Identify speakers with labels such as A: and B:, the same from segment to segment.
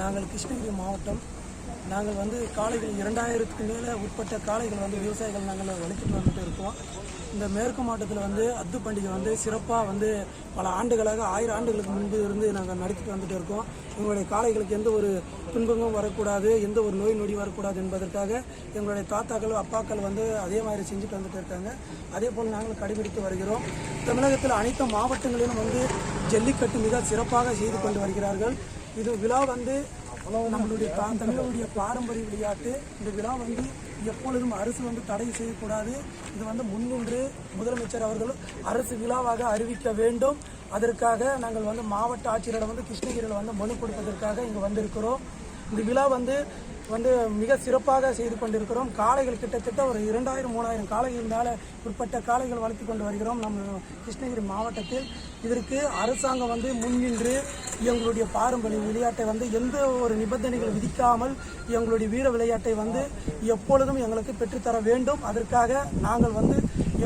A: நாங்கள் கிருஷ்ணகிரி மாவட்டம். நாங்கள் வந்து காளைகள் இரண்டாயிரத்துக்கு மேலே உட்பட்ட காளைகள் வந்து விவசாயிகள் நாங்கள் வளர்த்துட்டு வந்துட்டு இருக்கோம். இந்த மேற்கு மாவட்டத்தில் வந்து அத்து பண்டிகை வந்து சிறப்பாக வந்து பல ஆண்டுகளாக ஆயிரம் ஆண்டுகளுக்கு முன்பு இருந்து நாங்கள் நடத்திட்டு வந்துட்டு இருக்கோம். எங்களுடைய காளைகளுக்கு எந்த ஒரு துன்பமும் வரக்கூடாது எந்த ஒரு நோய் நொடி வரக்கூடாது என்பதற்காக எங்களுடைய தாத்தாக்கள் அப்பாக்கள் வந்து அதே மாதிரி செஞ்சுட்டு வந்துட்டு இருக்காங்க. அதே போல் நாங்கள் கடைபிடித்து வருகிறோம். தமிழகத்தில் அனைத்து மாவட்டங்களிலும் வந்து ஜல்லிக்கட்டு மிக சிறப்பாக செய்து கொண்டு வருகிறார்கள். இது விழா வந்து நம்மளுடைய தமிழருடைய பாரம்பரிய விளையாட்டு. இந்த விழா வந்து எப்பொழுதும் அரசு வந்து தடை செய்யக்கூடாது. இது வந்து முன்னின்று முதலமைச்சர் அவர்கள் அரசு விழாவாக அறிவிக்க வேண்டும். அதற்காக நாங்கள் வந்து மாவட்ட ஆட்சியரிடம் வந்து கிருஷ்ணகிரியில் வந்து மனு கொடுப்பதற்காக இங்கே வந்திருக்கிறோம். இந்த விழா வந்து வந்து மிக சிறப்பாக செய்து கொண்டிருக்கிறோம். காளைகள் கிட்டத்தட்ட ஒரு இரண்டாயிரம் மூணாயிரம் காளைகள் மேலே உட்பட்ட காளைகள் வளர்த்து கொண்டு வருகிறோம் நம்ம கிருஷ்ணகிரி மாவட்டத்தில். இதற்கு அரசாங்கம் வந்து முன்னின்று எங்களுடைய பாரம்பரிய விளையாட்டை வந்து எந்த ஒரு நிபந்தனைகள் விதிக்காமல் எங்களுடைய வீர விளையாட்டை வந்து எப்பொழுதும் எங்களுக்கு பெற்றுத்தர வேண்டும். அதற்காக நாங்கள் வந்து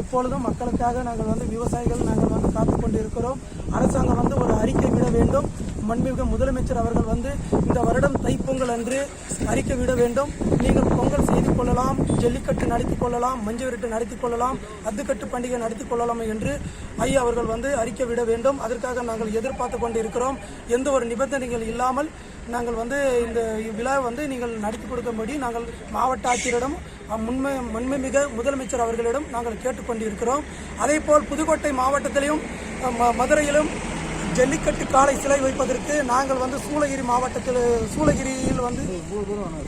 A: எப்பொழுதும் மக்களுக்காக நாங்கள் வந்து விவசாயிகள் நாங்கள் வந்து காத்துக் கொண்டு இருக்கிறோம் அரசாங்கம் வந்து ஒரு அறிக்கை விட வேண்டும். மண்மிகு முதலமைச்சர் அவர்கள் வந்து இந்த வருடம் தைப்பொங்கல் அன்று அறிக்கை விட வேண்டும். நீங்கள் பொங்கல் செய்து கொள்ளலாம் ஜல்லிக்கட்டு நடத்தி கொள்ளலாம் மஞ்சு விரட்டு நடத்தி கொள்ளலாம் அத்துக்கட்டு பண்டிகை நடத்தி கொள்ளலாம் என்று ஐயா அவர்கள் வந்து அறிக்கை விட வேண்டும். அதற்காக நாங்கள் எதிர்பார்த்து கொண்டு இருக்கிறோம் எந்த ஒரு நிபந்தனைகள் இல்லாமல் நாங்கள் வந்து இந்த விழா வந்து நீங்கள் நடத்தி கொடுக்கும்படி நாங்கள் மாவட்ட ஆட்சியரிடம் முன்மை மண்மைமிக முதலமைச்சர் அவர்களிடம் நாங்கள் கேட்டுக்கொண்டிருக்கிறோம் அதே போல் புதுக்கோட்டை மாவட்டத்திலையும் ம- மதுரையிலும் ஜல்லிக்கட்டு காளை சிலை வைப்பதற்கு நாங்கள் வந்து சூளகிரி மாவட்டத்தில் சூளகிரியில் வந்து